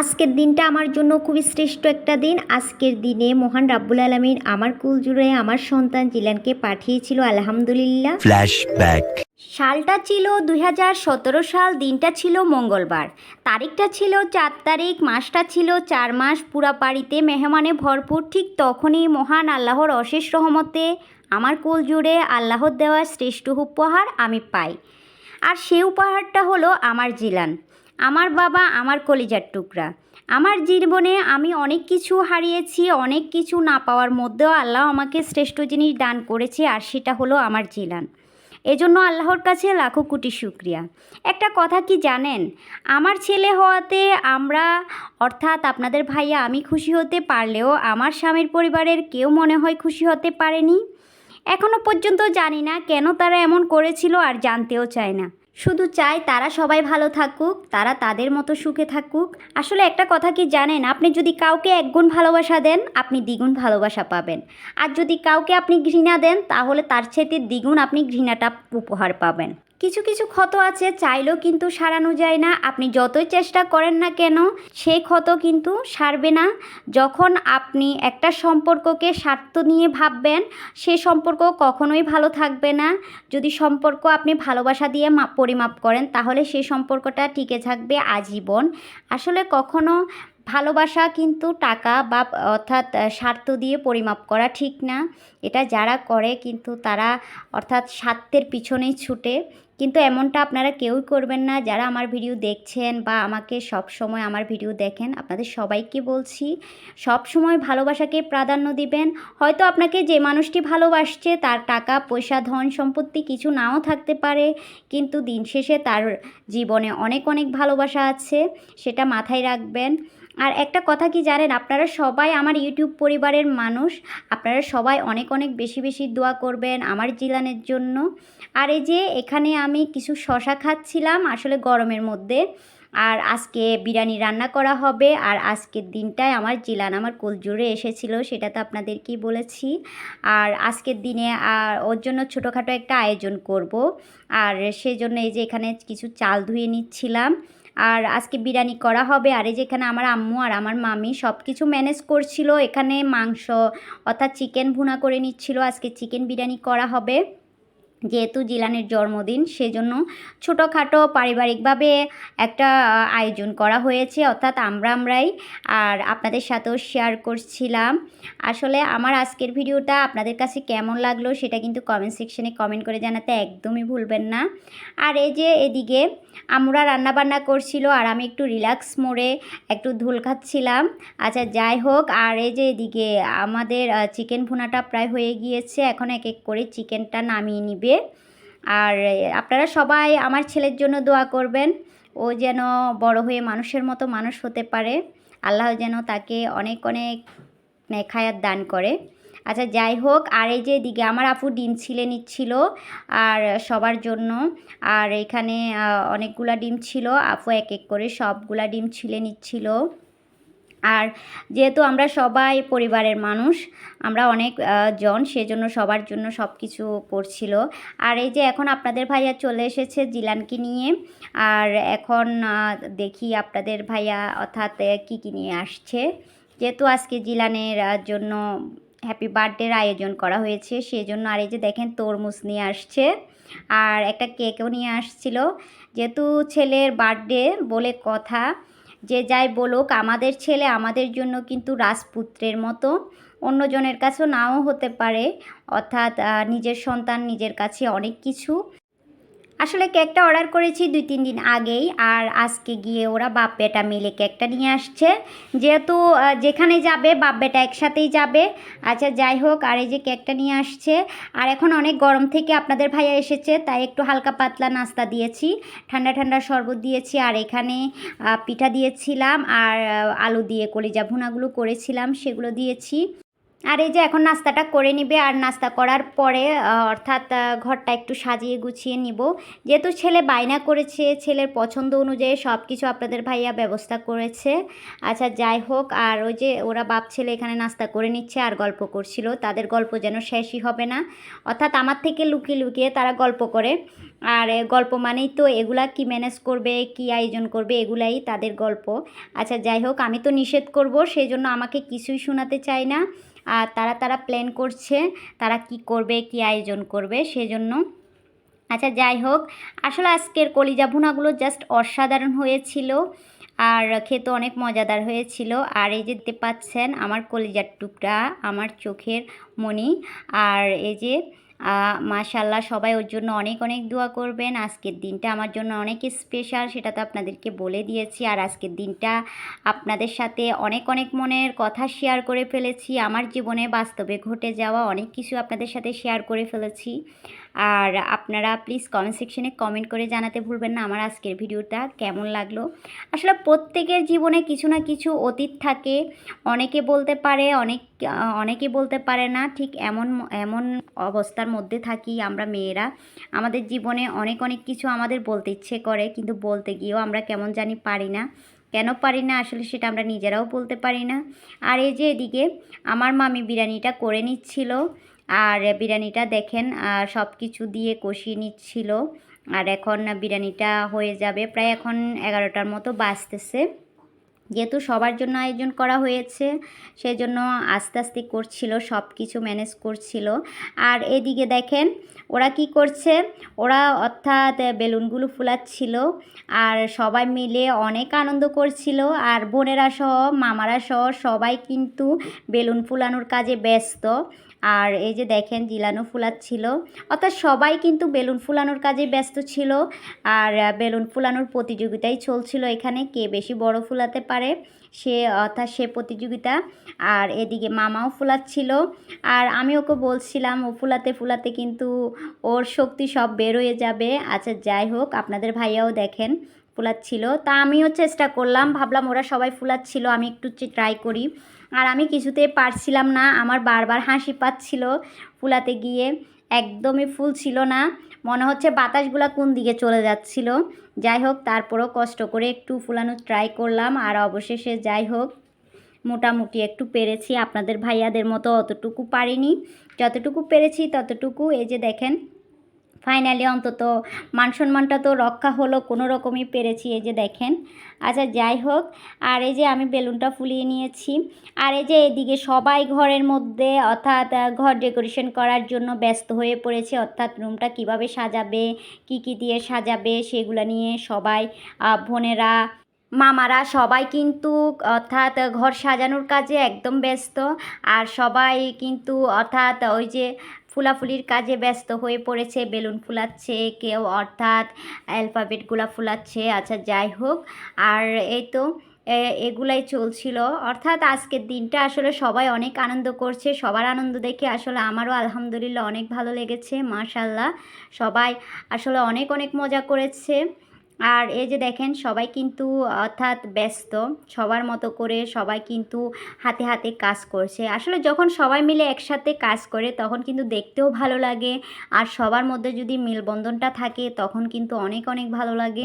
আজকের দিনটা আমার জন্য খুবই শ্রেষ্ঠ একটা দিন। আজকের দিনে মহান রাব্বুল আলমিন আমার কুল জুড়ে আমার সন্তান জিলানকে পাঠিয়েছিল আলহামদুলিল্লাহ। Flashback. সালটা ছিল দু হাজার সতেরো সাল দিনটা ছিল মঙ্গলবার। তারিখটা ছিল চার তারিখ মাসটা ছিল চার মাস পুরা বাড়িতে মেহমানে ভরপুর। ঠিক তখনই মহান আল্লাহর অশেষ রহমতে আমার কোল জুড়ে আল্লাহর দেওয়া শ্রেষ্ঠ উপহার আমি পাই। আর সে উপহারটা হলো আমার জিলান। আমার বাবা আমার কলিজার টুকরা। আমার জীবনে আমি অনেক কিছু হারিয়েছি, অনেক কিছু না পাওয়ার মধ্যেও আল্লাহ আমাকে শ্রেষ্ঠ জিনিস দান করেছে আর সেটা হলো আমার জিলান। এজন্য আল্লাহর কাছে লাখো কোটি শুক্রিয়া। একটা কথা কি জানেন? আমার ছেলে হওয়াতে আমরা, অর্থাৎ আপনাদের ভাইয়া আমি খুশি হতে পারলেও আমার স্বামীর পরিবারের কেউ মনে হয় খুশি হতে পারেনি? এখনও পর্যন্ত জানি না কেন তারা এমন করেছিল আর জানতেও চায় না। শুধু চাই তারা সবাই ভালো থাকুক, তারা তাদের মতো সুখে থাকুক। আসলে একটা কথা কি জানেন? আপনি যদি কাউকে একগুণ ভালোবাসা দেন, আপনি দ্বিগুণ ভালোবাসা পাবেন। আর যদি কাউকে আপনি ঘৃণা দেন, তাহলে তার চাইতে দ্বিগুণ আপনি ঘৃণাটা উপহার পাবেন। কিছু কিছু ক্ষত আছে, চাইলেও কিন্তু সারানো যায় না। আপনি যতই চেষ্টা করেন না কেন, সেই ক্ষত কিন্তু সারবে না। যখন আপনি একটা সম্পর্ককে স্বার্থ নিয়ে ভাববেন, সে সম্পর্ক কখনোই ভালো থাকবে না। যদি সম্পর্ক আপনি ভালোবাসা দিয়ে পরিমাপ করেন, তাহলে সেই সম্পর্কটা টিকে থাকবে আজীবন। আসলে কখনো ভালোবাসা কিন্তু টাকা বা, অর্থাৎ স্বার্থ দিয়ে পরিমাপ করা ঠিক না। এটা যারা করে কিন্তু তারা, অর্থাৎ, স্বার্থের পিছনেই ছুটে। কিন্তু এমনটা আপনারা কেউই করবেন না। যারা আমার ভিডিও দেখছেন বা আমাকে সব সময় আমার ভিডিও দেখেন, আপনাদের সবাইকে বলছি সব সময় ভালোবাসাকে প্রাধান্য দিবেন। হয়তো আপনাকে যে মানুষটি ভালোবাসছে তার টাকা, পয়সা, ধন সম্পত্তি কিছু নাও থাকতে পারে, কিন্তু দিন শেষে তার জীবনে অনেক অনেক ভালোবাসা আছে, সেটা মাথায় রাখবেন। আর একটা কথা কি জানেন, আপনারা সবাই আমার ইউটিউব পরিবারের মানুষ, আপনারা সবাই অনেক অনেক বেশি বেশি দোয়া করবেন আমার জিলানের জন্য। আর এই যে এখানে আমি কিছু শশা খাচ্ছিলাম আসলে গরমের মধ্যে, আর আজকে বিরিয়ানি রান্না করা হবে, আর আজকের দিনটায় আমার জিলান আমার কোলজোরে এসেছিল, সেটা তো আপনাদেরকেই বলেছি। আর আজকের দিনে, আর ওর জন্য ছোটোখাটো একটা আয়োজন করব, আর সেজন্য এই যে এখানে কিছু চাল ধুয়ে নিচ্ছিলাম। আর আজকে বিরিয়ানি করা হবে। আর এই যেখানে আমার আম্মু আর আমার মামি সব কিছু ম্যানেজ করছিল। এখানে মাংস অর্থাৎ চিকেন ভুনা করে নিচ্ছিল। আজকে চিকেন বিরিয়ানি করা হবে। যেহেতু জিলানের জন্মদিন, সেজন্য ছোটোখাটো পারিবারিকভাবে একটা আয়োজন করা হয়েছে। অর্থাৎ আমরা আমরাই আর আপনাদের সাথেও শেয়ার করছিলাম। আসলে আমার আজকের ভিডিওটা আপনাদের কাছে কেমন লাগল সেটা কিন্তু কমেন্ট সেকশনে কমেন্ট করে জানাতে একদমই ভুলবেন না। আর এই যে এদিকে আমরা রান্না বান্না করছিল আর আমি একটু রিল্যাক্স মোড়ে একটু ধুল খাচ্ছিলাম। আচ্ছা যাই হোক, আর এই যে এদিকে আমাদের চিকেন ভুনাটা প্রায় হয়ে গিয়েছে। এখন এক এক করে চিকেনটা নামিয়ে নিবে। আর আপনারা সবাই আমার ছেলের জন্য দোয়া করবেন। ও যেন বড় হয়ে মানুষের মতো মানুষ হতে পারে। আল্লাহ যেন তাকে অনেক অনেক নেখায়াত দান করে। আচ্ছা যাই হোক, আর এই যে দিকে আমার আপু ডিম ছিলে নিচ্ছিল আর সবার জন্য। আর এখানে অনেকগুলা ডিম ছিল। আপু এক এক করে সবগুলা ডিম ছিলে নিচ্ছিল। আর যেহেতু আমরা সবাই পরিবারের মানুষ, আমরা অনেক জন, সেজন্য সবার জন্য সব কিছু করছিল আর এই যে এখন আপনাদের ভাইয়া চলে এসেছে জিলানকে নিয়ে, আর এখন দেখি আপনাদের ভাইয়া অর্থাৎ কী কী নিয়ে আসছে। যেহেতু আজকে জিলানের জন্য হ্যাপি বার্থডের আয়োজন করা হয়েছে, সেজন্য আর এই যে দেখেন তরমুজ নিয়ে আসছে, আর একটা কেকও নিয়ে আসছিল। যেহেতু ছেলের বার্থডে বলে কথা যে যাই বলুক, আমাদের ছেলে আমাদের জন্য কিন্তু রাজপুত্রের মতো। অন্যজনের কাছেও নাও হতে পারে। অর্থাৎ নিজের সন্তান নিজের কাছে অনেক কিছু। আসলে কেকটা অর্ডার করেছি দুই, তিন দিন আগেই, আর আজকে গিয়ে ওরা বাপ বেটা মিলে কেকটা নিয়ে আসছে। যেহেতু যেখানে যাবে বাপ বেটা একসাথেই যাবে। আচ্ছা যাই হোক, আর এই যে কেকটা নিয়ে আসছে, আর এখন অনেক গরম থেকে আপনাদের ভাইয়া এসেছে, তাই একটু হালকা পাতলা নাস্তা দিয়েছি। ঠান্ডা ঠান্ডা শরবত দিয়েছি, আর এখানে পিঠা দিয়েছিলাম, আর আলু দিয়ে কলিজা ভুনাগুলো করেছিলাম, সেগুলো দিয়েছি। আর এই যে এখন নাস্তাটা করে নিবে, আর নাস্তা করার পরে অর্থাৎ ঘরটা একটু সাজিয়ে গুছিয়ে নিব। যেহেতু ছেলে বায়না করেছে, ছেলের পছন্দ অনুযায়ী সব কিছু আপনাদের ভাইয়া ব্যবস্থা করেছে। আচ্ছা যাই হোক, আর ওই যে ওরা বাপ ছেলে এখানে নাস্তা করে নিচ্ছে, আর গল্প করছিল। তাদের গল্প যেন শেষই হবে না। অর্থাৎ আমার থেকে লুকিয়ে লুকিয়ে তারা গল্প করে। আর গল্প মানেই তো এগুলা কি ম্যানেজ করবে, কি আয়োজন করবে, এগুলাই তাদের গল্প। আচ্ছা যাই হোক, আমি তো নিষেধ করব সেই জন্য আমাকে কিছুই শোনাতে চাই না। আর তারা তারা প্ল্যান করছে, তারা কি করবে, কি আয়োজন করবে, সেজন্য। আচ্ছা যাই হোক, আসলে আজকের কলিজা ভুনাগুলো জাস্ট অসাধারণ হয়েছিল আর খেতে অনেক মজাদার হয়েছিল। আর এই যে দেখতে পাচ্ছেন, আমার কলিজার টুকরা, আমার চোখের মনি আর এই যে মাশাল্লাহ সবাই ওর জন্য অনেক অনেক দোয়া করবেন। আজকের দিনটা আমার জন্য অনেক স্পেশাল সেটা তো আপনাদেরকে বলে দিয়েছি। আর আজকের দিনটা আপনাদের সাথে অনেক অনেক মনের কথা শেয়ার করে ফেলেছি। আমার জীবনে বাস্তবে ঘটে যাওয়া অনেক কিছু আপনাদের সাথে শেয়ার করে ফেলেছি। আর আপনারা প্লিজ কমেন্ট সেকশনে কমেন্ট করে জানাতে ভুলবেন না আমার আজকের ভিডিওটা কেমন লাগল? আসলে প্রত্যেকের জীবনে কিছু না কিছু অতীত থাকে। অনেকে বলতে পারে, অনেক অনেকে বলতে পারে না, ঠিক এমন এমন অবস্থার মধ্যে থাকি আমরা মেয়েরা। আমাদের জীবনে অনেক অনেক কিছু আমাদের বলতে ইচ্ছে করে, কিন্তু বলতে গিয়েও আমরা কেমন জানি পারি না। কেন পারি না? আসলে সেটা আমরা নিজেরাও বলতে পারি না। আর এই যে এদিকে আমার মামি বিরিয়ানিটা করে নিচ্ছিল। আর বিরিয়ানিটা দেখেন সব কিছু দিয়ে কষিয়ে নিচ্ছিল। আর এখন বিরিয়ানিটা হয়ে যাবে, প্রায় এখন এগারোটার মতো বাজতেছে। যেহেতু সবার জন্য আয়োজন করা হয়েছে, সেজন্য আস্তে আস্তে করছিল সব কিছু ম্যানেজ করছিল। আর এদিকে দেখেন ওরা কি করছে? ওরা অর্থাৎ বেলুনগুলো ফুলাচ্ছিল আর সবাই মিলে অনেক আনন্দ করছিল আর বোনেরা সহ, মামারা সহ সবাই কিন্তু বেলুন ফুলানোর কাজে ব্যস্ত। আর এই যে দেখেন, জিলানো ফুলাচ্ছিল। অর্থাৎ সবাই কিন্তু বেলুন ফুলানোর কাজে ব্যস্ত ছিল আর বেলুন ফুলানোর প্রতিযোগিতাই চলছিল এখানে, কে বেশি বড় ফুলাতে পারে। সে অর্থাৎ সে প্রতিযোগিতা। আর এদিকে মামাও ফুলাচ্ছিল। আর আমি ওকে বলছিলাম, ও ফুলাতে ফুলাতে কিন্তু ওর শক্তি সব বের হয়ে যাবে। আচ্ছা যাই হোক, আপনাদের ভাইয়াও দেখেন, ফুলাচ্ছিল। তা আমিও চেষ্টা করলাম, ভাবলাম ওরা সবাই ফুলাচ্ছিল, আমি একটু ট্রাই করি। আর আমি কিছুতেই পারছিলাম না, আমার বারবার হাসি পাচ্ছিল ফুলাতে গিয়ে। একদমই ফুল ছিল না। মনে হচ্ছে বাতাসগুলো কোন দিকে চলে যাচ্ছিল। যাই হোক, তারপরও কষ্ট করে একটু ফুলানো ট্রাই করলাম আর অবশেষে যাই হোক, মোটামুটি একটু পেরেছি। আপনাদের ভাইয়াদের মতো অতটুকু পারিনি। যতটুকু পেরেছি ততটুকু। এই যে দেখেন ফাইনালি অন্তত মান সম্মানটা তো রক্ষা হলো, কোনো রকমই পেরেছি। এই যে দেখেন আচ্ছা যাই হোক, আর এই যে আমি বেলুনটা ফুলিয়ে নিয়েছি। আর এই যে এদিকে সবাই ঘরের মধ্যে, অর্থাৎ ঘর ডেকোরেশন করার জন্য ব্যস্ত হয়ে পড়েছে, অর্থাৎ রুমটা কীভাবে সাজাবে, কি কি দিয়ে সাজাবে, সেগুলো নিয়ে সবাই বোনেরা, মামারা সবাই কিন্তু, অর্থাৎ, ঘর সাজানোর কাজে একদম ব্যস্ত। আর সবাই কিন্তু, অর্থাৎ, ওই যে ফুলাফুলির কাজে ব্যস্ত হয়ে পড়েছে, বেলুন ফুলাচ্ছে, কেউ অর্থাৎ অ্যালফাবেটগুলো ফুলাচ্ছে আচ্ছা যাই হোক। আর এই তো এগুলাই চলছিল। অর্থাৎ আজকের দিনটা আসলে সবাই অনেক আনন্দ করছে, সবার আনন্দ দেখে আসলে আমারও আলহামদুলিল্লাহ অনেক ভালো লেগেছে মাশাল্লাহ সবাই আসলে অনেক অনেক মজা করেছে। আর এই যে দেখেন, সবাই কিন্তু, অর্থাৎ ব্যস্ত, সবার মতো করে সবাই কিন্তু হাতে হাতে কাজ করছে। আসলে যখন সবাই মিলে একসাথে কাজ করে, তখন কিন্তু দেখতেও ভালো লাগে। আর সবার মধ্যে যদি মেলবন্ধনটা থাকে, তখন কিন্তু অনেক অনেক ভালো লাগে।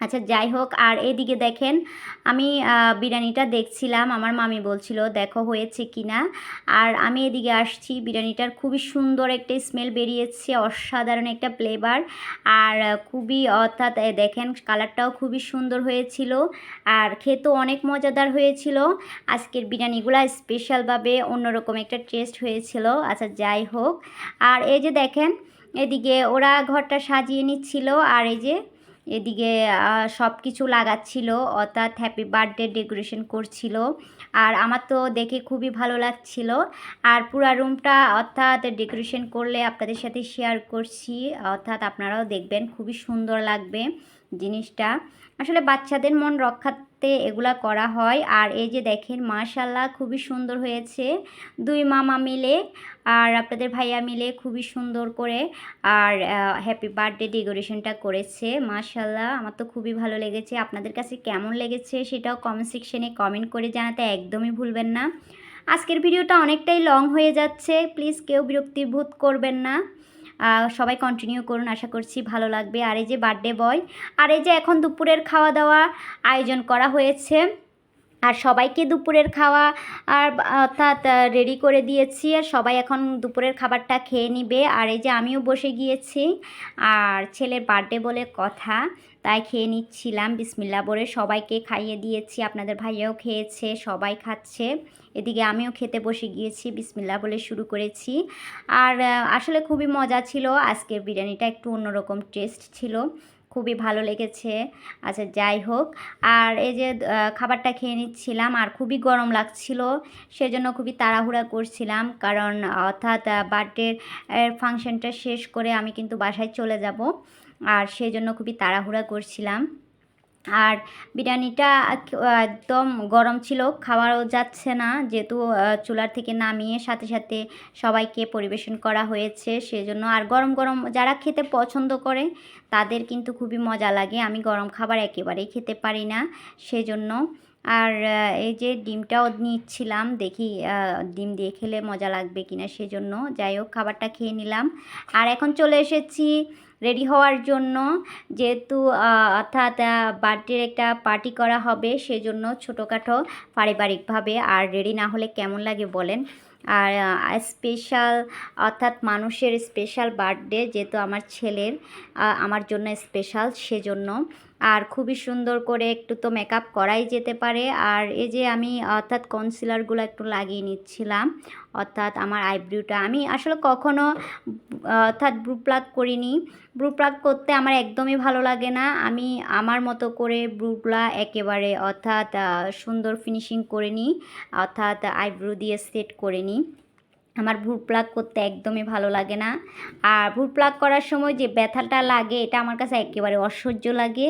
আচ্ছা যাই হোক, আর এদিকে দেখেন, আমি বিরিয়ানিটা দেখছিলাম, আমার মামি বলছিল, দেখো হয়েছে কি না আর আমি এদিকে আসছি, বিরিয়ানিটার খুবই সুন্দর একটা স্মেল বেরিয়েছে, অসাধারণ একটা ফ্লেভার আর খুবই, অর্থাৎ দেখেন কালারটাও খুবই সুন্দর হয়েছিল, আর খেতেও অনেক মজাদার হয়েছিল। আজকের বিরিয়ানিগুলো স্পেশালভাবে অন্যরকম একটা টেস্ট হয়েছিল। আচ্ছা যাই হোক, আর এই যে দেখেন, এদিকে ওরা ঘরটা সাজিয়ে নিচ্ছিল, আর এই যে এদিকে সব কিছু লাগাচ্ছিল। অর্থাৎ হ্যাপি বার্থডে ডেকোরেশন করছিল। আর আমার তো দেখে খুবই ভালো লাগছিল। আর পুরা রুমটা অর্থাৎ ডেকোরেশন করলে আপনাদের সাথে শেয়ার করছি। অর্থাৎ আপনারাও দেখবেন, খুবই সুন্দর লাগবে জিনিসটা। আসলে বাচ্চাদের মন রক্ষার্থে এগুলা করা হয়। আর এই যে দেখেন মাশাল্লাহ খুবই সুন্দর হয়েছে। দুই মামা মিলে আর আপনাদের ভাইয়া মিলে খুবই সুন্দর করে আর হ্যাপি বার্থডে ডেকোরেশনটা করেছে। মাশাল্লাহ আমার তো খুবই ভালো লেগেছে। আপনাদের কাছে কেমন লেগেছে সেটাও কমেন্ট সেকশনে কমেন্ট করে জানাতে একদমই ভুলবেন না। আজকের ভিডিওটা অনেকটাই লং হয়ে যাচ্ছে। প্লিজ কেউ বিরক্তিবোধ করবেন না। সবাই কন্টিনিউ করুন, আশা করছি ভালো লাগবে। আর এই যে বার্থডে বয় আর এই যে এখন দুপুরের খাওয়া দাওয়া আয়োজন করা হয়েছে, আর সবাইকে দুপুরের খাওয়া আর অর্থাৎ রেডি করে দিয়েছি, আর সবাই এখন দুপুরের খাবারটা খেয়ে নিবে। আর এই যে আমিও বসে গিয়েছি, আর ছেলের বার্থডে বলে কথা, তাই খেয়ে নিচ্ছিলাম। বিসমিল্লা বলে সবাইকে খাইয়ে দিয়েছি। আপনাদের ভাইয়াও খেয়েছে, সবাই খাচ্ছে। এদিকে আমিও খেতে বসে গিয়েছি বিসমিল্লা বলে শুরু করেছি। আর আসলে খুবই মজা ছিল। আজকের বিরিয়ানিটা একটু অন্যরকম টেস্ট ছিল। খুবই ভালো লেগেছে। আচ্ছা যাই হোক। আর এই যে খাবারটা খেয়ে নিচ্ছিলাম আর খুবই গরম লাগছিল, সেজন্য খুবই তাড়াহুড়া করছিলাম। কারণ, অর্থাৎ বার্থডের ফাংশনটা শেষ করে আমি কিন্তু বাসায় চলে যাব। আর সেজন্য খুবই তাড়াহুড়া করছিলাম। আর বিরিয়ানিটা একদম গরম ছিল, খাওয়াও যাচ্ছে না। যেহেতু চুলার থেকে নামিয়ে সাথে সাথে সবাইকে পরিবেশন করা হয়েছে, সেজন্য আর গরম গরম যারা খেতে পছন্দ করে, তাদের কিন্তু খুবই মজা লাগে। আমি গরম খাবার একেবারেই খেতে পারি না, সেজন্য। আর এই যে ডিমটাও নিচ্ছিলাম, দেখি ডিম দিয়ে খেলে মজা লাগবে কিনা, সেজন্য। যাই হোক, খাবারটা খেয়ে নিলাম। আর এখন চলে এসেছি রেডি হওয়ার জন্য যেহেতু অর্থাৎ বার্থডের একটা পার্টি করা হবে, সেজন্য ছোটোখাটো পারিবারিকভাবে, আর রেডি না হলে কেমন লাগে বলেন? আর স্পেশাল অর্থাৎ মানুষের স্পেশাল বার্থডে, যেহেতু আমার ছেলের আমার জন্য স্পেশাল সেজন্য আর খুবই সুন্দর করে একটু তো মেকআপ করাই যেতে পারে। আর এই যে আমি, অর্থাৎ কনসিলারগুলো একটু লাগিয়ে নিচ্ছিলাম, অর্থাৎ আমার আইব্রোটা আমি আসলে কখনো, অর্থাৎ ব্রু করিনি। ব্রু প্লাগ করতে আমার একদমই ভালো লাগে না। আমি আমার মতো করে ব্রুগুলা একেবারে, অর্থাৎ সুন্দর ফিনিশিং করে নিই, অর্থাৎ আইব্রো দিয়ে সেট করে নিই। আমার ভুর প্লাগ করতে একদমই ভালো লাগে না। আর ভুর প্লাগ করার সময় যে ব্যথাটা লাগে, এটা আমার কাছে একেবারে অসহ্য লাগে।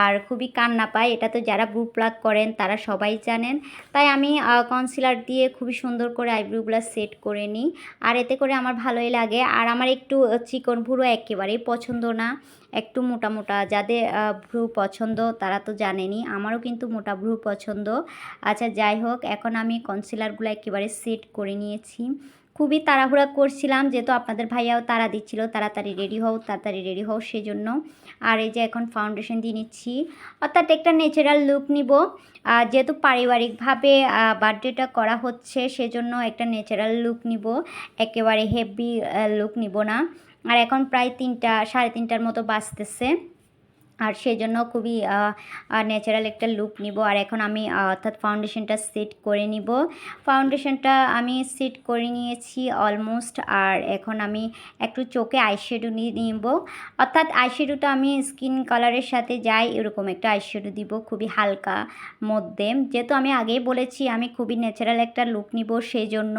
আর খুবই কান্না পায়, এটা তো যারা ভুর প্লাগ করেন, তারা সবাই জানেন। তাই আমি কনসিলার দিয়ে খুবই সুন্দর করে আইব্রোগুলো সেট করে নিই। আর এতে করে আমার ভালোই লাগে। আর আমার একটু চিকন ভুরো একেবারেই পছন্দ না। একটু মোটা মোটা, যাদের ভ্রু পছন্দ, তারা তো জানেনি আমারও কিন্তু মোটা ভ্রু পছন্দ। আচ্ছা যাই হোক, এখন আমি কনসিলারগুলো একেবারে সেট করে নিয়েছি। খুবই তাড়াহুড়া করছিলাম, যেহেতু আপনাদের ভাইয়াও তাড়া দিচ্ছিল, তাড়াতাড়ি রেডি হও, তাড়াতাড়ি রেডি হও, সেজন্য। আর এই যে এখন ফাউন্ডেশন দিয়ে নিচ্ছি, অর্থাৎ একটা ন্যাচারাল লুক নিব। আর যেহেতু পারিবারিকভাবে বার্থডেটা করা হচ্ছে, সেজন্য একটা ন্যাচারাল লুক নিব। একেবারে হেভি লুক নিব না। আর এখন প্রায় তিনটা, সাড়ে তিনটার মতো বাজতেছে। আর সেই জন্য খুবই ন্যাচারাল একটা লুক নিব। আর এখন আমি অর্থাৎ ফাউন্ডেশনটা সেট করে নিব। ফাউন্ডেশনটা আমি সেট করে নিয়েছি অলমোস্ট আর এখন আমি একটু চোখে আইশ্যাডো নিব। অর্থাৎ আইশ্যাডোটা আমি স্কিন কালারের সাথে যাই, এরকম একটা আইশ্যাডো দিব খুবই হালকা মধ্যে। যেহেতু আমি আগেই বলেছি, আমি খুবই ন্যাচারাল একটা লুক নিব সেই জন্য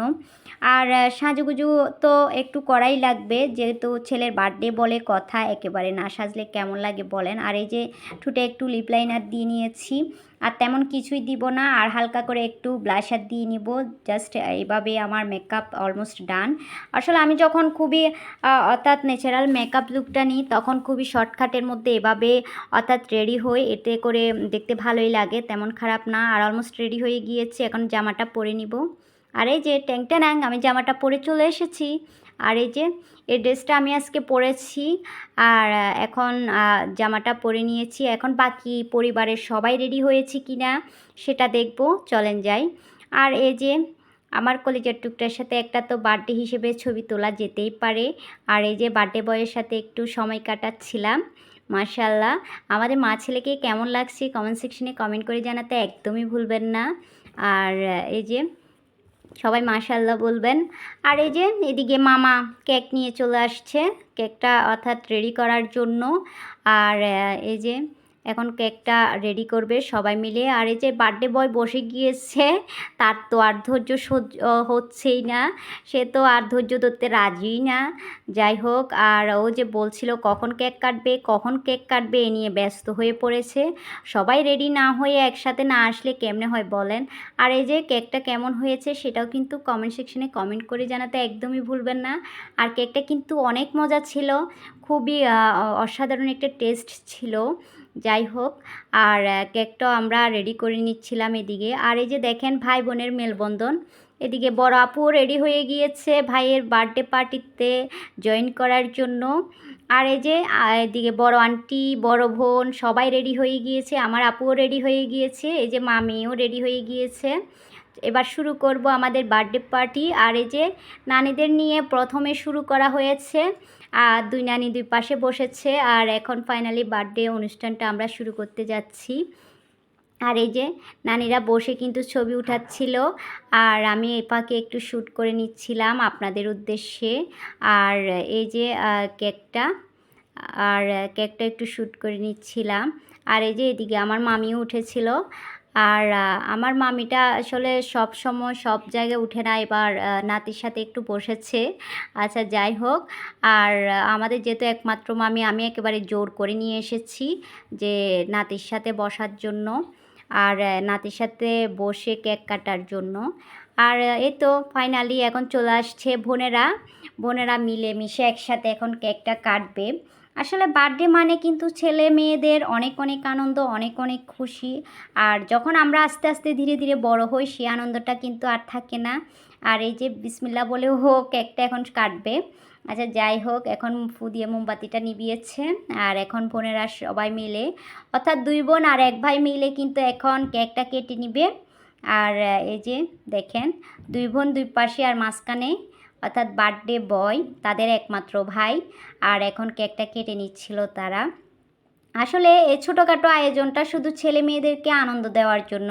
আর সাজুগুজু তো একটু করাই লাগবে, যেহেতু ছেলের বার্থডে বলে কথা, একেবারে না সাজলে কেমন লাগে বলেন। আর এই যে ঠুটে একটু লিপ লাইনার দিয়ে নিয়েছি। আর তেমন কিছুই দিব না, আর হালকা করে একটু ব্লাশার দিয়ে নিব। জাস্ট এইভাবে আমার মেকআপ অলমোস্ট ডান আসলে আমি যখন খুবই অর্থাৎ ন্যাচারাল মেকআপ লুকটা নিই, তখন খুবই শর্টকাটের মধ্যে এভাবে, অর্থাৎ রেডি হই। এতে করে দেখতে ভালোই লাগে, তেমন খারাপ না। আর অলমোস্ট রেডি হয়ে গিয়েছি, এখন জামাটা পরে নিব। আর এই যে ট্যাং আমি জামাটা পরে চলে এসেছি। আর এই যে, এই ড্রেসটা আমি আজকে পরেছি আর এখন জামাটা পরে নিয়েছি। এখন বাকি পরিবারের সবাই রেডি হয়েছে কি না সেটা দেখব, চলেন যাই। আর এই যে, আমার কলেজের টুকটার সাথে একটা তো বার্থডে হিসেবে ছবি তোলা যেতেই পারে। আর এই যে বার্থডে বয়ের সাথে একটু সময় কাটাচ্ছিলাম মাশাল্লাহ আমাদের মা ছেলেকে কেমন লাগছে কমেন্ট সেকশনে কমেন্ট করে জানাতে একদমই ভুলবেন না। আর এই যে সবাই মাশাল্লাহ বলবেন। আর এই যে এদিকে মামা কেক নিয়ে চলে আসছে, কেকটা অর্থাৎ রেডি করার জন্য। আর এই যে এখন কেকটা রেডি করবে সবাই মিলে। আর এই যে বার্থডে বয় বসে গিয়েছে, তার তো আর ধৈর্য সহ্য হচ্ছেই না। সে তো আর ধৈর্য ধরতে রাজিই না। যাই হোক, আর ও যে বলছিল কখন কেক কাটবে, কখন কেক কাটবে, এ নিয়ে ব্যস্ত হয়ে পড়েছে। সবাই রেডি না হয়ে একসাথে না আসলে কেমনে হয় বলেন? আর এই যে কেকটা কেমন হয়েছে সেটাও কিন্তু কমেন্ট সেকশনে কমেন্ট করে জানাতে একদমই ভুলবেন না। আর কেকটা কিন্তু অনেক মজা ছিল। খুবই অসাধারণ একটা টেস্ট ছিল। যাই হোক, আর কেকটাও আমরা রেডি করে নিচ্ছিলাম এদিকে। আর এই যে দেখেন ভাই বোনের মেলবন্ধন, এদিকে বড় আপু রেডি হয়ে গিয়েছে ভাইয়ের বার্থডে পার্টিতে জয়েন করার জন্য। আর এই যে এদিকে বড় আন্টি বড় বোন সবাই রেডি হয়ে গিয়েছে, আমার আপুও রেডি হয়ে গিয়েছে, এই যে মামিও রেডি হয়ে গিয়েছে। এবার শুরু করব আমাদের বার্থডে পার্টি আর এই যে, নানিদের নিয়ে প্রথমে শুরু করা হয়েছে। আর দুই নানি দুই পাশে বসেছে। আর এখন ফাইনালি বার্থডে অনুষ্ঠানটা আমরা শুরু করতে যাচ্ছি। আর এই যে নানিরা বসে কিন্তু ছবি উঠাচ্ছিল। আর আমি এপাকে একটু শ্যুট করে নিচ্ছিলাম আপনাদের উদ্দেশ্যে। আর এই যে কেকটা আর কেকটা একটু শ্যুট করে নিচ্ছিলাম। আর এই যে এদিকে আমার মামিও উঠেছিল। আর আমার মামিটা আসলে সব সময় সব জায়গায় উঠে না, এবার নাতির সাথে একটু বসেছে। আচ্ছা যাই হোক, আর আমাদের যেহেতু একমাত্র মামি, আমি একেবারে জোর করে নিয়ে এসেছি যে নাতির সাথে বসার জন্য। আর নাতির সাথে বসে কেক কাটার জন্য। আর এই তো ফাইনালি এখন চলে আসছে বোনেরা। বোনেরা মিলে মিশে একসাথে এখন কেকটা কাটবে। আসলে বার্থডে মানে কিন্তু ছেলে মেয়েদের অনেক অনেক আনন্দ, অনেক অনেক খুশি। আর যখন আমরা আস্তে আস্তে ধীরে ধীরে বড় হই সেই আনন্দটা কিন্তু আর থাকে না। আর এই যে বিসমিল্লা বলে হোক, একটা এখন কাটবে। আচ্ছা যাই হোক, এখন ফু দিয়ে মোমবাতিটা নিভিয়েছে। আর এখন বোনেরা সবাই মিলে, অর্থাৎ দুই বোন আর এক ভাই মিলে কিন্তু এখন কেকটা কেটে নিবে। আর এই যে দেখেন, দুই বোন দুই পাশে আর মাঝখানে অর্থাৎ বার্থডে বয়, তাদের একমাত্র ভাই, আর এখন কেকটা কেটে নিচ্ছিল তারা। আসলে এই ছোটোখাটো আয়োজনটা শুধু ছেলে মেয়েদেরকে আনন্দ দেওয়ার জন্য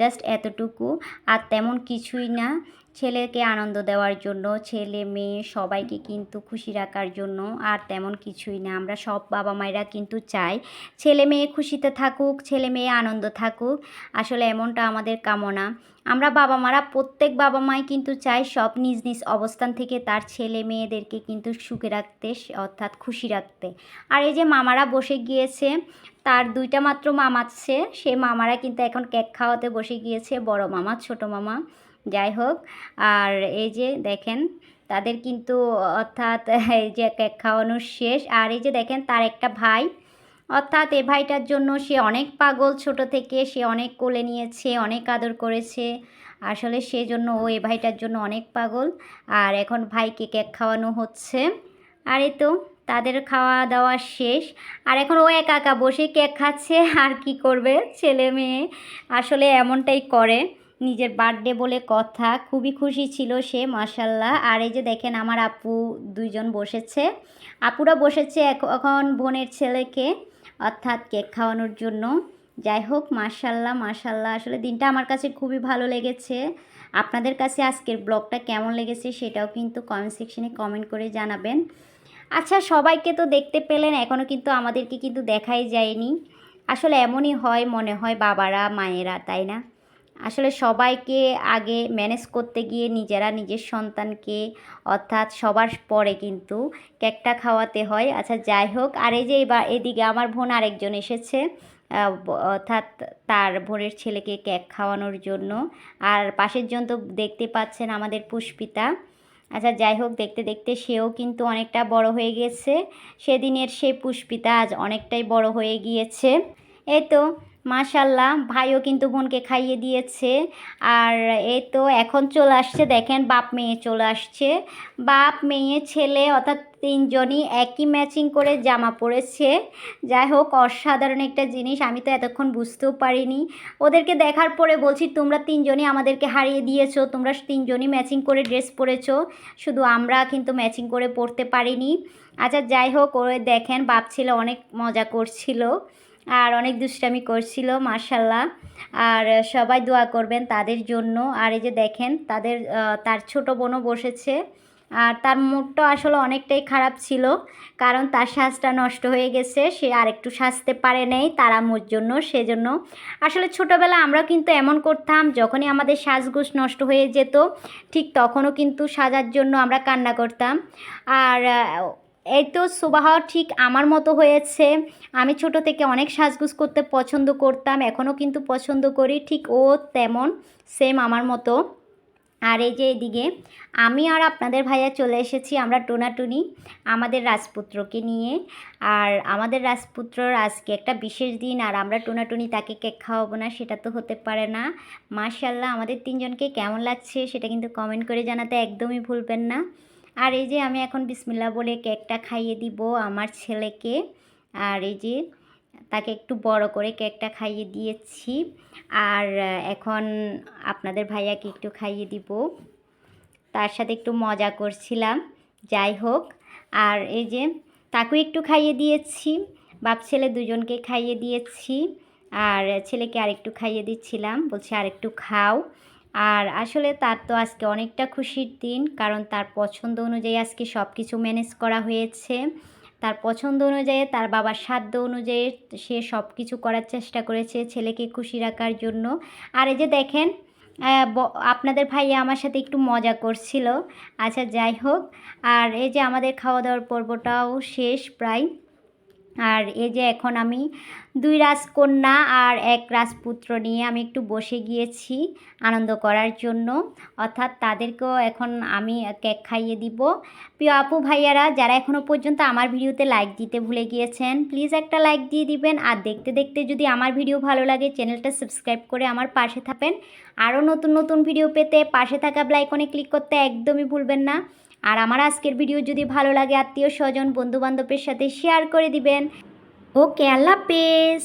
জাস্ট এতটুকু, আর তেমন কিছুই না। ছেলেকে আনন্দ দেওয়ার জন্য, ছেলে, মেয়ে সবাইকে কিন্তু খুশি রাখার জন্য আর তেমন কিছুই না। আমরা সব বাবা মায়েরা কিন্তু চাই ছেলে মেয়ে খুশিতে থাকুক, ছেলে মেয়ে আনন্দ থাকুক। আসলে এমনটা আমাদের কামনা। আমরা বাবা মারা, প্রত্যেক বাবা মাই কিন্তু চাই সব নিজ নিজ অবস্থান থেকে তার ছেলে মেয়েদেরকে কিন্তু সুখে রাখতে, অর্থাৎ খুশি রাখতে। আর এই যে মামারা বসে গিয়েছে, তার দুইটা মাত্র মামাচ্ছে সে মামারা কিন্তু এখন কেক খাওয়াতে বসে গিয়েছে, বড় মামা, ছোট মামা। যাই হোক, আর এই যে দেখেন, তাদের কিন্তু অর্থাৎ এই যে কেক খাওয়ানো শেষ, আর এই যে দেখেন তার একটা ভাই। অর্থাৎ এ ভাইটার জন্য সে অনেক পাগল ছোট থেকে, সে অনেক কোলে নিয়েছে, অনেক আদর করেছে। আসলে সেজন্য ও এ ভাইটার জন্য অনেক পাগল। আর এখন ভাইকে কেক খাওয়ানো হচ্ছে। আর এই তো তাদের খাওয়া দাওয়া শেষ। আর এখন ও একা একা বসে কেক খাচ্ছে, আর কি করবে ছেলে মেয়ে? আসলে এমনটাই করে। নিজের বার্থডে বলে কথা, খুবই খুশি ছিল সে মাসাল্লাহ আর এই যে দেখেন আমার আপু দুইজন বসেছে। আপুরা বসেছে এখ- এখন বোনের ছেলেকে, অর্থাৎ কেক খাওয়ানোর জন্য। যাই হোক মাশাল্লাহ মাশাল্লাহ আসলে দিনটা আমার কাছে খুবই ভালো লেগেছে। আপনাদের কাছে আজকের ব্লগটা কেমন লেগেছে সেটাও কিন্তু কমেন্ট সেকশনে কমেন্ট করে জানাবেন। আচ্ছা সবাইকে তো দেখতে পেলেন এখনও কিন্তু আমাদেরকে কিন্তু দেখাই যায়নি। আসলে এমনই হয়, মনে হয় বাবারা, মায়েরা, তাই না? আসলে সবাইকে আগে ম্যানেজ করতে গিয়ে নিজেরা নিজের সন্তানকে, অর্থাৎ সবার পরে কিন্তু কেকটা খাওয়াতে হয়। আচ্ছা যাই হোক, আর এই যে এবার এদিকে আমার বোন আরেকজন এসেছে অর্থাৎ তার বোনের ছেলেকে কেক খাওয়ানোর জন্য। আর পাশের জন তো দেখতে পাচ্ছেন আমাদের পুষ্পিতা। আচ্ছা যাই হোক, দেখতে দেখতে সেও কিন্তু অনেকটা বড় হয়ে গেছে। সেদিনের সেই পুষ্পিতা আজ অনেকটাই বড় হয়ে গিয়েছে। এই তো মাশাল্লাহ ভাইও কিন্তু বোনকে খাইয়ে দিয়েছে। আর এই তো এখন চলে আসছে, দেখেন বাপ মেয়ে চলে আসছে। বাপ মেয়ে, ছেলে অর্থাৎ তিনজনই একই ম্যাচিং করে জামা পরেছে। যাই হোক, অসাধারণ একটা জিনিস, আমি তো এতক্ষণ বুঝতেও পারিনি। ওদেরকে দেখার পরে বলছি, তোমরা তিনজনই আমাদেরকে হারিয়ে দিয়েছ, তোমরা তিনজনই ম্যাচিং করে ড্রেস পরেছো। শুধু আমরা কিন্তু ম্যাচিং করে পরতে পারিনি। আচ্ছা যাই হোক ওরে দেখেন বাপ ছেলে অনেক মজা করছিল। আর অনেক দুষ্টামি করছিল মার্শাল্লাহ আর সবাই দোয়া করবেন তাদের জন্য। আর এই যে দেখেন, তাদের তার ছোট বোনও বসেছে। আর তার মুডটা আসলে অনেকটাই খারাপ ছিল, কারণ তার শ্বাসটা নষ্ট হয়ে গেছে। সে আর একটু সাজতে পারে নাই তার আম্মুর জন্য, সেজন্য। আসলে ছোটোবেলা আমরা কিন্তু এমন করতাম, যখনই আমাদের সাজগোজ নষ্ট হয়ে যেত, ঠিক তখনও কিন্তু সাজার জন্য আমরা কান্না করতাম। আর এই তো সুবাহ ঠিক আমার মতো হয়েছে। আমি ছোট থেকে অনেক সাজগুজ করতে পছন্দ করতাম এখনও কিন্তু পছন্দ করি, ঠিক ও তেমন সেম আমার মতো। আর এই যে এদিকে, আমি আর আপনাদের ভাইয়া চলে এসেছি আমরা টোনাটুনি, আমাদের রাজপুত্রকে নিয়ে। আর আমাদের রাজপুত্রর আজকে একটা বিশেষ দিন, আর আমরা টোনাটুনি তাকে কেক খাওয়াবো না, সেটা তো হতে পারে না। মাশাল্লাহ আমাদের তিনজনকে কেমন লাগছে সেটা কিন্তু কমেন্ট করে জানাতে একদমই ভুলবেন না। আর এই যে আমি এখন বিসমিল্লা বলে কেকটা খাইয়ে দিব আমার ছেলেকে। আর এই যে তাকে একটু বড় করে কেকটা খাইয়ে দিয়েছি। আর এখন আপনাদের ভাইয়াকে একটু খাইয়ে দিব। তার সাথে একটু মজা করছিলাম, যাই হোক। আর এই যে তাকেও একটু খাইয়ে দিয়েছি, বাপ ছেলে দুজনকে খাইয়ে দিয়েছি। আর ছেলেকে আরেকটু খাইয়ে দিচ্ছিলাম, বলছে আরেকটু খাও। আর আসলে তার তো আজকে অনেকটা খুশির দিন, কারণ তার পছন্দ অনুযায়ী আজকে সব কিছু ম্যানেজ করা হয়েছে। তার পছন্দ অনুযায়ী, তার বাবার সাধ্য অনুযায়ী সে সব কিছু করার চেষ্টা করেছে ছেলেকে খুশি রাখার জন্য। আর এই যে দেখেন আপনাদের ভাইয়া আমার সাথে একটু মজা করছিল। আচ্ছা যাই হোক, আর এই যে আমাদের খাওয়া দাওয়ার পর্বটাও শেষ প্রায়। আর এই যে এখন আমি দুই রাজকন্যা আর এক রাজপুত্র নিয়ে আমি একটু বসে গিয়েছি আনন্দ করার জন্য। অর্থাৎ তাদেরকেও এখন আমি কেক খাইয়ে দিব। প্রিয় আপু ভাইয়ারা, যারা এখনও পর্যন্ত আমার ভিডিওতে লাইক দিতে ভুলে গিয়েছেন প্লিজ একটা লাইক দিয়ে দিবেন। আর দেখতে দেখতে যদি আমার ভিডিও ভালো লাগে, চ্যানেলটা সাবস্ক্রাইব করে আমার পাশে থাকবেন। আরও নতুন নতুন ভিডিও পেতে পাশে থাকা ব্লাইকনে ক্লিক করতে একদমই ভুলবেন না। আর আমার আজকের ভিডিও যদি ভালো লাগে, আত্মীয় স্বজন, বন্ধুবান্ধবের সাথে শেয়ার করে দিবেন। ওকে আল্লাহ হাফেজ।